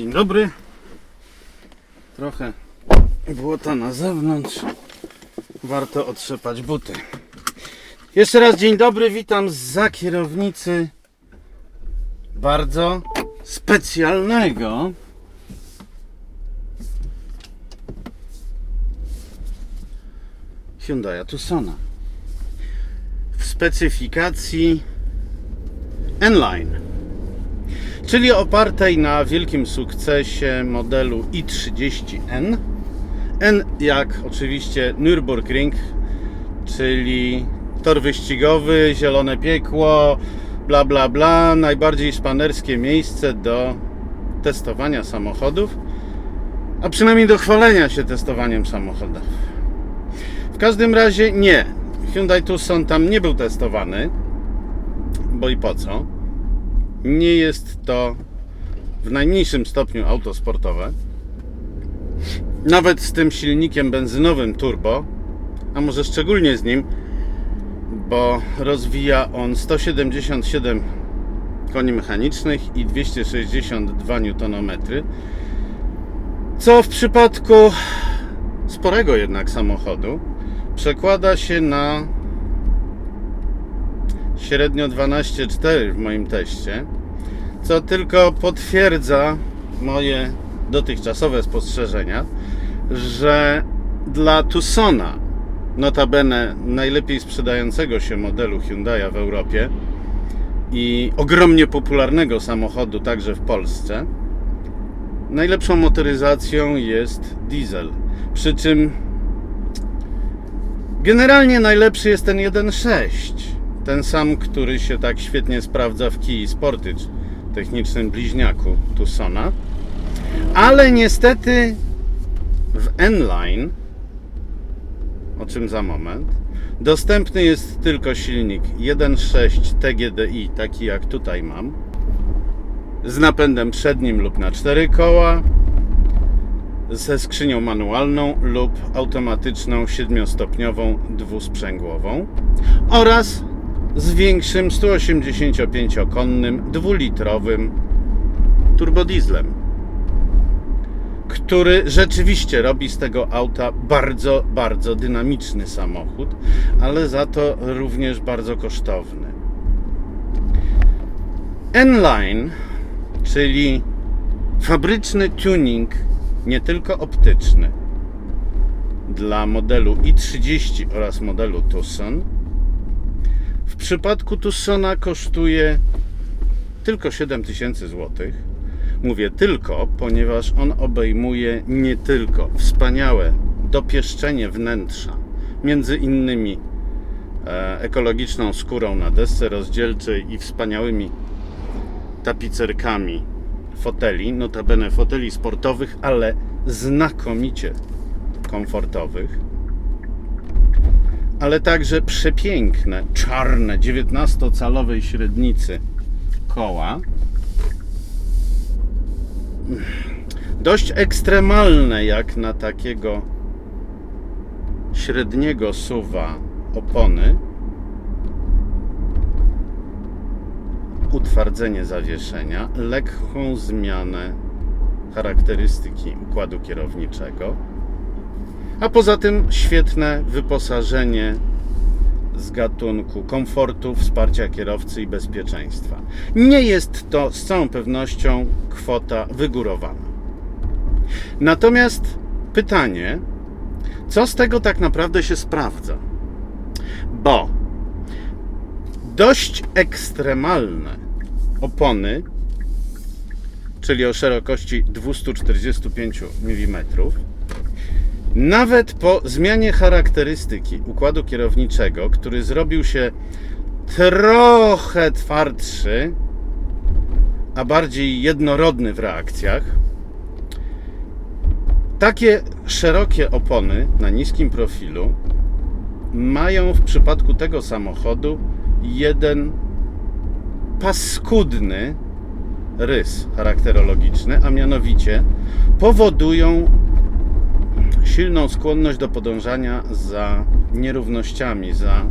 Dzień dobry. Trochę błota na zewnątrz. Warto otrzepać buty. Jeszcze raz dzień dobry, witam za kierownicy bardzo specjalnego Hyundai Tucsona w specyfikacji N-Line czyli opartej na wielkim sukcesie modelu i30N. N jak oczywiście Nürburgring, czyli tor wyścigowy, zielone piekło, bla bla bla, najbardziej szpanerskie miejsce do testowania samochodów, a przynajmniej do chwalenia się testowaniem samochodów. W każdym razie nie, Hyundai Tucson tam nie był testowany, bo i po co? Nie jest to w najmniejszym stopniu auto sportowe. Nawet z tym silnikiem benzynowym turbo, a może szczególnie z nim, bo rozwija on 177 koni mechanicznych i 262 Nm. Co w przypadku sporego jednak samochodu przekłada się na średnio 12,4 w moim teście, co tylko potwierdza moje dotychczasowe spostrzeżenia, że dla Tucsona, notabene najlepiej sprzedającego się modelu Hyundai'a w Europie i ogromnie popularnego samochodu także w Polsce, najlepszą motoryzacją jest diesel. Przy czym generalnie najlepszy jest ten 1.6 ten sam, który się tak świetnie sprawdza w Kii Sportage, technicznym bliźniaku Tucsona. Ale niestety w N-Line, o czym za moment, dostępny jest tylko silnik 1.6 TGDI, taki jak tutaj mam, z napędem przednim lub na 4 koła, ze skrzynią manualną lub automatyczną 7-stopniową dwusprzęgłową oraz z większym 185-konnym dwulitrowym turbodieslem, który rzeczywiście robi z tego auta bardzo, bardzo dynamiczny samochód, ale za to również bardzo kosztowny. N-Line, czyli fabryczny tuning nie tylko optyczny dla modelu i30 oraz modelu Tucson przypadku Tucsona kosztuje tylko 7000 zł. Mówię tylko, ponieważ on obejmuje nie tylko wspaniałe dopieszczenie wnętrza, między innymi e, ekologiczną skórą na desce rozdzielczej i wspaniałymi tapicerkami foteli, notabene foteli sportowych, ale znakomicie komfortowych ale także przepiękne, czarne, 19-calowej średnicy koła. Dość ekstremalne jak na takiego średniego suwa opony. Utwardzenie zawieszenia, lekką zmianę charakterystyki układu kierowniczego a poza tym świetne wyposażenie z gatunku komfortu, wsparcia kierowcy i bezpieczeństwa. Nie jest to z całą pewnością kwota wygórowana. Natomiast pytanie, co z tego tak naprawdę się sprawdza? Bo dość ekstremalne opony, czyli o szerokości 245 mm, nawet po zmianie charakterystyki układu kierowniczego, który zrobił się trochę twardszy, a bardziej jednorodny w reakcjach, takie szerokie opony na niskim profilu mają w przypadku tego samochodu jeden paskudny rys charakterologiczny, a mianowicie powodują silną skłonność do podążania za nierównościami, za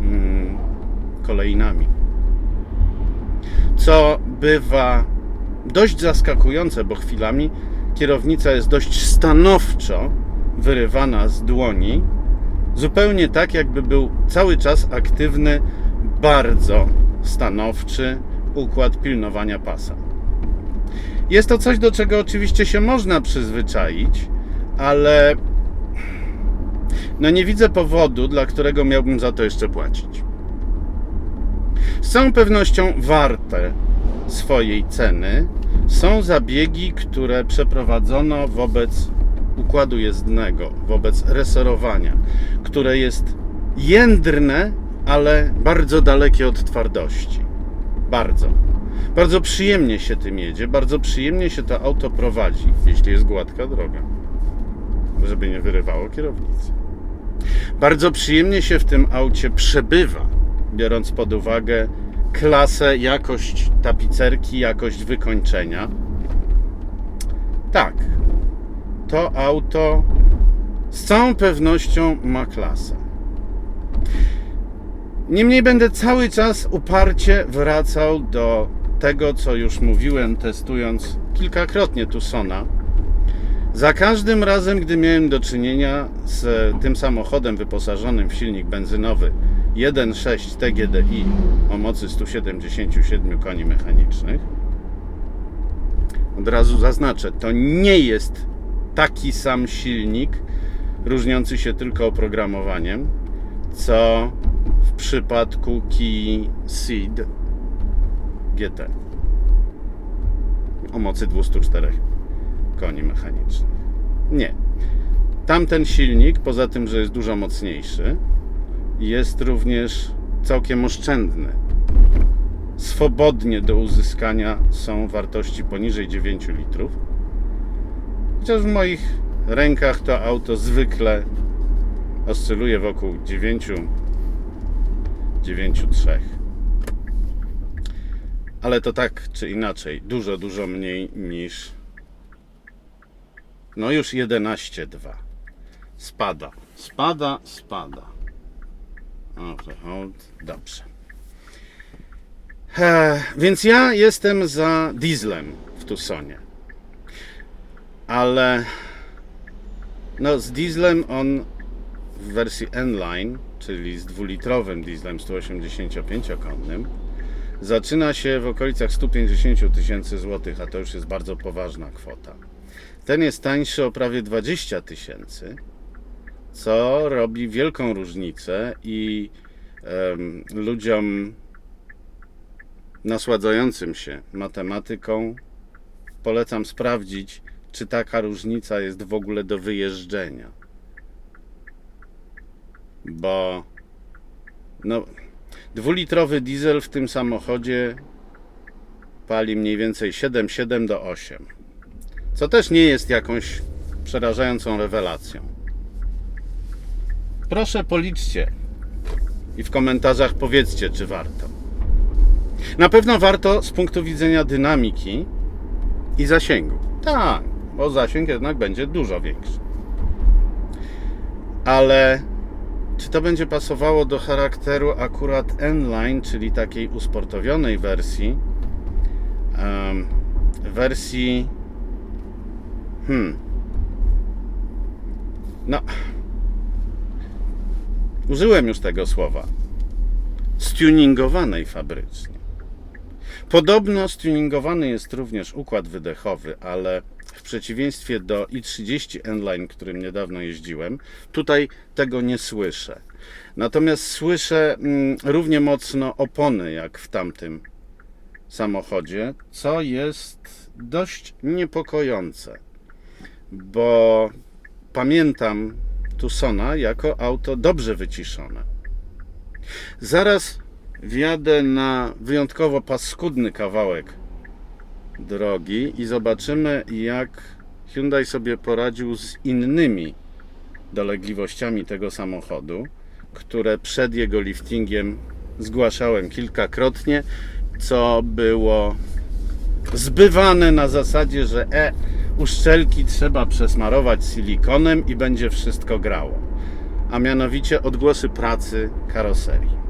mm, kolejnami. Co bywa dość zaskakujące, bo chwilami kierownica jest dość stanowczo wyrywana z dłoni, zupełnie tak, jakby był cały czas aktywny, bardzo stanowczy układ pilnowania pasa. Jest to coś, do czego oczywiście się można przyzwyczaić, ale no nie widzę powodu, dla którego miałbym za to jeszcze płacić. Z całą pewnością warte swojej ceny są zabiegi, które przeprowadzono wobec układu jezdnego, wobec resorowania, które jest jędrne, ale bardzo dalekie od twardości. Bardzo. Bardzo przyjemnie się tym jedzie, bardzo przyjemnie się to auto prowadzi, jeśli jest gładka droga, żeby nie wyrywało kierownicy. Bardzo przyjemnie się w tym aucie przebywa, biorąc pod uwagę klasę, jakość tapicerki, jakość wykończenia. Tak, to auto z całą pewnością ma klasę. Niemniej będę cały czas uparcie wracał do tego, co już mówiłem, testując kilkakrotnie Tucsona. Za każdym razem, gdy miałem do czynienia z tym samochodem wyposażonym w silnik benzynowy 1.6 TGDI o mocy 177 koni mechanicznych, od razu zaznaczę, to nie jest taki sam silnik, różniący się tylko oprogramowaniem, co w przypadku Kia Ceed GT o mocy 204 koni mechanicznych. Nie. Tamten silnik, poza tym, że jest dużo mocniejszy, jest również całkiem oszczędny. Swobodnie do uzyskania są wartości poniżej 9 litrów. Chociaż w moich rękach to auto zwykle oscyluje wokół 9 9,3. Ale to tak czy inaczej, dużo, dużo mniej niż no już 11,2. Spada, spada, spada. Dobrze, dobrze. Więc ja jestem za dieslem w Tucsonie. Ale no z dieslem on w wersji N-Line, czyli z dwulitrowym dieslem 185-konnym, zaczyna się w okolicach 150 tysięcy złotych, a to już jest bardzo poważna kwota. Ten jest tańszy o prawie 20 tysięcy, co robi wielką różnicę i em, ludziom nasładzającym się matematyką polecam sprawdzić, czy taka różnica jest w ogóle do wyjeżdżenia. Bo no, dwulitrowy diesel w tym samochodzie pali mniej więcej 7,7 do 8. Co też nie jest jakąś przerażającą rewelacją. Proszę policzcie i w komentarzach powiedzcie, czy warto. Na pewno warto z punktu widzenia dynamiki i zasięgu. Tak, bo zasięg jednak będzie dużo większy. Ale czy to będzie pasowało do charakteru akurat N-Line, czyli takiej usportowionej wersji? em, wersji. Hmm. No. Użyłem już tego słowa. Stuningowanej fabrycznie. Podobno stuningowany jest również układ wydechowy, ale w przeciwieństwie do i30 N-Line, którym niedawno jeździłem, tutaj tego nie słyszę. Natomiast słyszę mm, równie mocno opony jak w tamtym samochodzie, co jest dość niepokojące, bo pamiętam Tucsona jako auto dobrze wyciszone. Zaraz wjadę na wyjątkowo paskudny kawałek drogi i zobaczymy, jak Hyundai sobie poradził z innymi dolegliwościami tego samochodu, które przed jego liftingiem zgłaszałem kilkakrotnie, co było zbywane na zasadzie, że e, uszczelki trzeba przesmarować silikonem i będzie wszystko grało. A mianowicie odgłosy pracy karoserii.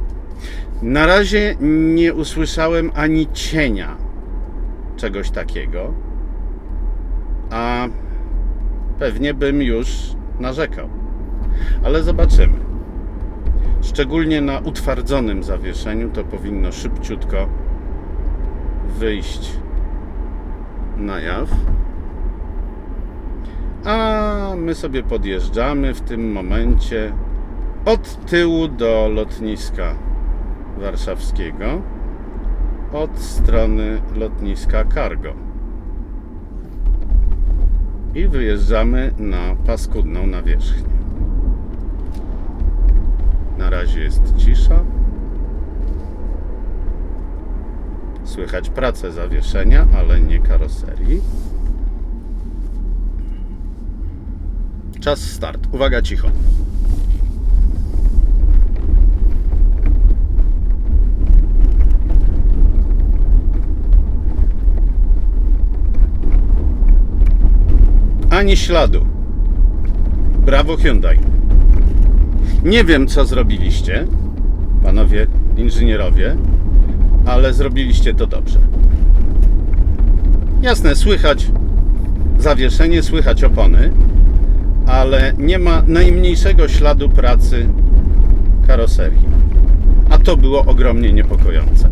Na razie nie usłyszałem ani cienia czegoś takiego, a pewnie bym już narzekał. Ale zobaczymy. Szczególnie na utwardzonym zawieszeniu to powinno szybciutko wyjść na jaw. A my sobie podjeżdżamy w tym momencie od tyłu do lotniska warszawskiego od strony lotniska Cargo. I wyjeżdżamy na paskudną nawierzchnię. Na razie jest cisza. Słychać pracę zawieszenia, ale nie karoserii. Czas start. Uwaga, cicho. Ani śladu. Brawo Hyundai. Nie wiem, co zrobiliście, panowie inżynierowie, ale zrobiliście to dobrze. Jasne, słychać zawieszenie, słychać opony, ale nie ma najmniejszego śladu pracy karoserii. A to było ogromnie niepokojące.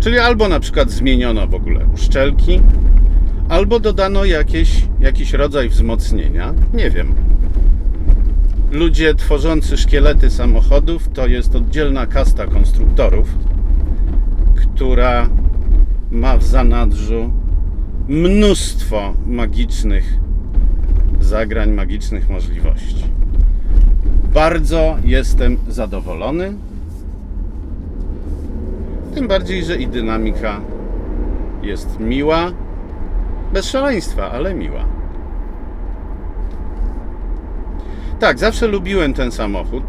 Czyli albo na przykład zmieniono w ogóle uszczelki, albo dodano jakieś, jakiś rodzaj wzmocnienia. Nie wiem. Ludzie tworzący szkielety samochodów to jest oddzielna kasta konstruktorów, która ma w zanadrzu mnóstwo magicznych zagrań, magicznych możliwości. Bardzo jestem zadowolony. Tym bardziej, że i dynamika jest miła. Bez szaleństwa, ale miła. Tak, zawsze lubiłem ten samochód.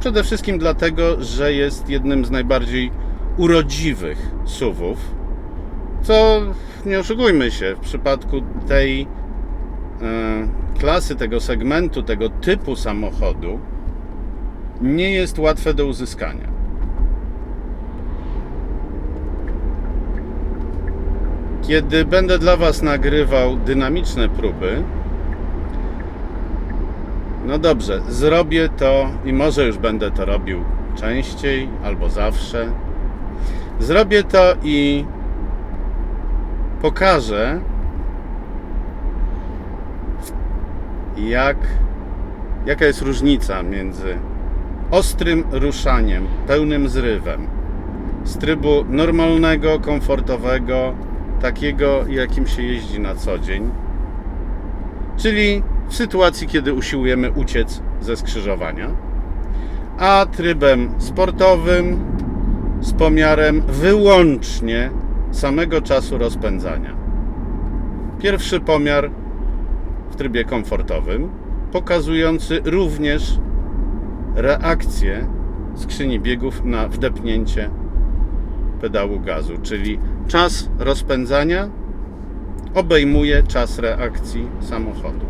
Przede wszystkim dlatego, że jest jednym z najbardziej urodziwych SUVów. Co, nie oszukujmy się, w przypadku tej e, klasy, tego segmentu, tego typu samochodu nie jest łatwe do uzyskania. Kiedy będę dla Was nagrywał dynamiczne próby, no dobrze, zrobię to i może już będę to robił częściej albo zawsze. Zrobię to i pokażę, jak, jaka jest różnica między ostrym ruszaniem, pełnym zrywem, z trybu normalnego, komfortowego, takiego, jakim się jeździ na co dzień, czyli w sytuacji, kiedy usiłujemy uciec ze skrzyżowania, a trybem sportowym z pomiarem wyłącznie samego czasu rozpędzania. Pierwszy pomiar w trybie komfortowym, pokazujący również reakcję skrzyni biegów na wdepnięcie pedału gazu, czyli czas rozpędzania obejmuje czas reakcji samochodu.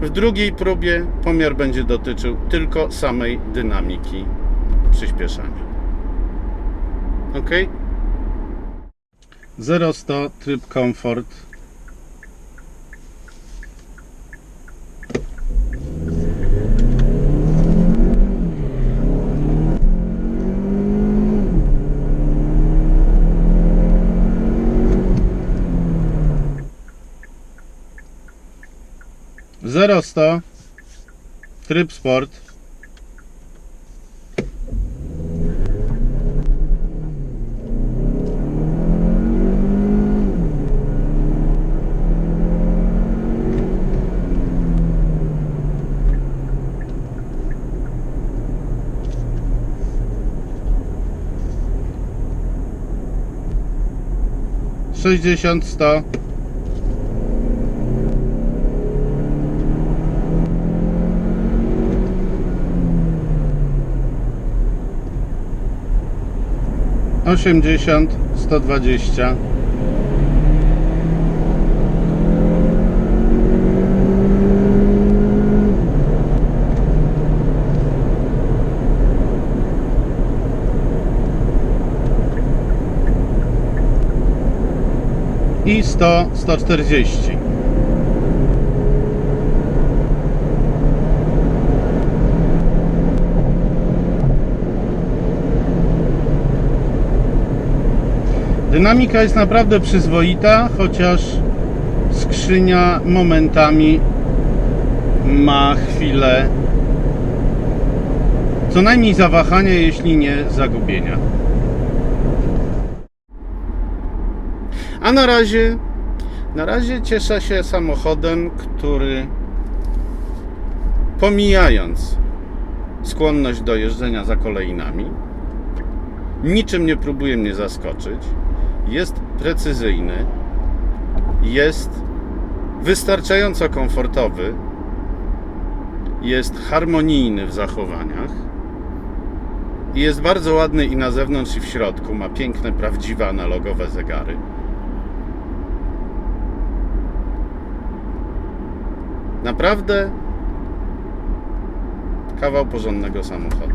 W drugiej próbie pomiar będzie dotyczył tylko samej dynamiki przyspieszania. Ok? 0-100 tryb komfort. Zero sto tryb sport. Sześćdziesiąt sto osiemdziesiąt sto dwadzieścia 100, 140. Dynamika jest naprawdę przyzwoita, chociaż skrzynia momentami ma chwilę co najmniej zawahania, jeśli nie zagubienia. A na razie, na razie cieszę się samochodem, który pomijając skłonność do jeżdżenia za kolejnami, niczym nie próbuje mnie zaskoczyć, jest precyzyjny, jest wystarczająco komfortowy, jest harmonijny w zachowaniach jest bardzo ładny i na zewnątrz i w środku. Ma piękne, prawdziwe analogowe zegary. Naprawdę kawał porządnego samochodu.